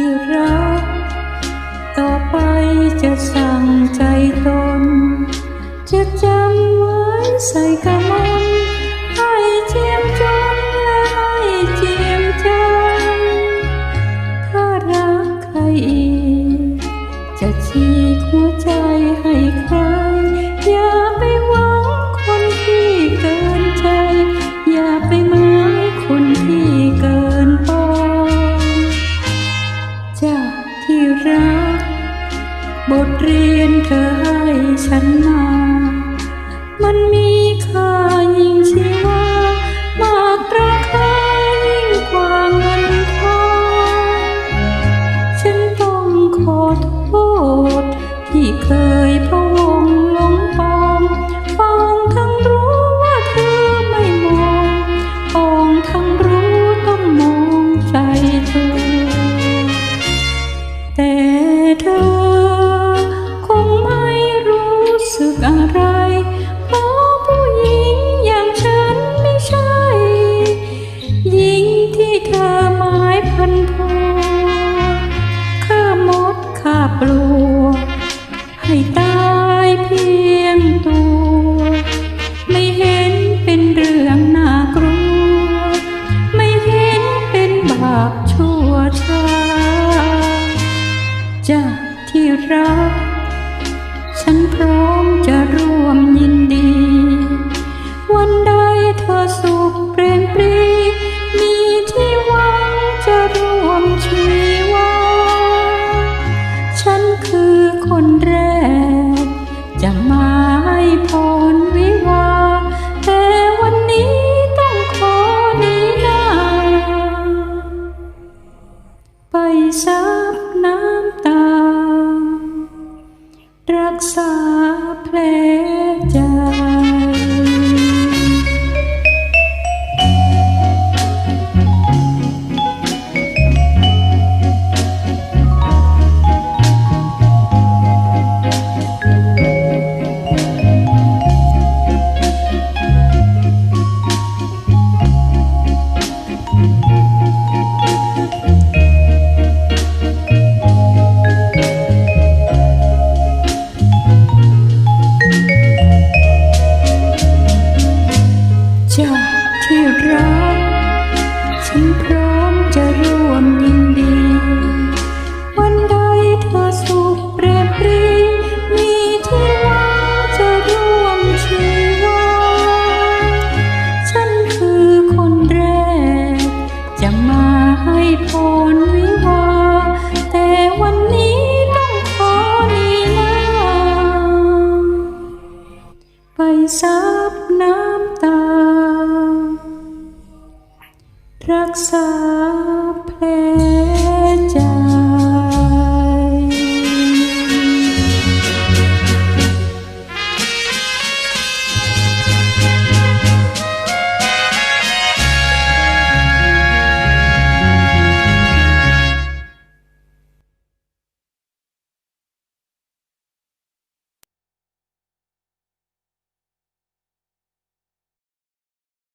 ที่รัก ต่อไปจะสั่งใจตน จะจำไว้ใส่กัน ฉันมา มันมีายเพียงตัว ไม่เห็นเป็นเรื่องน่ากลัว ไม่เห็นเป็นบาปชั่วช้าจากที่รัก พรวิวา แต่วันนี้ต้องขอหนีหนาไปซับน้ำตา รักษาแผล you go. So.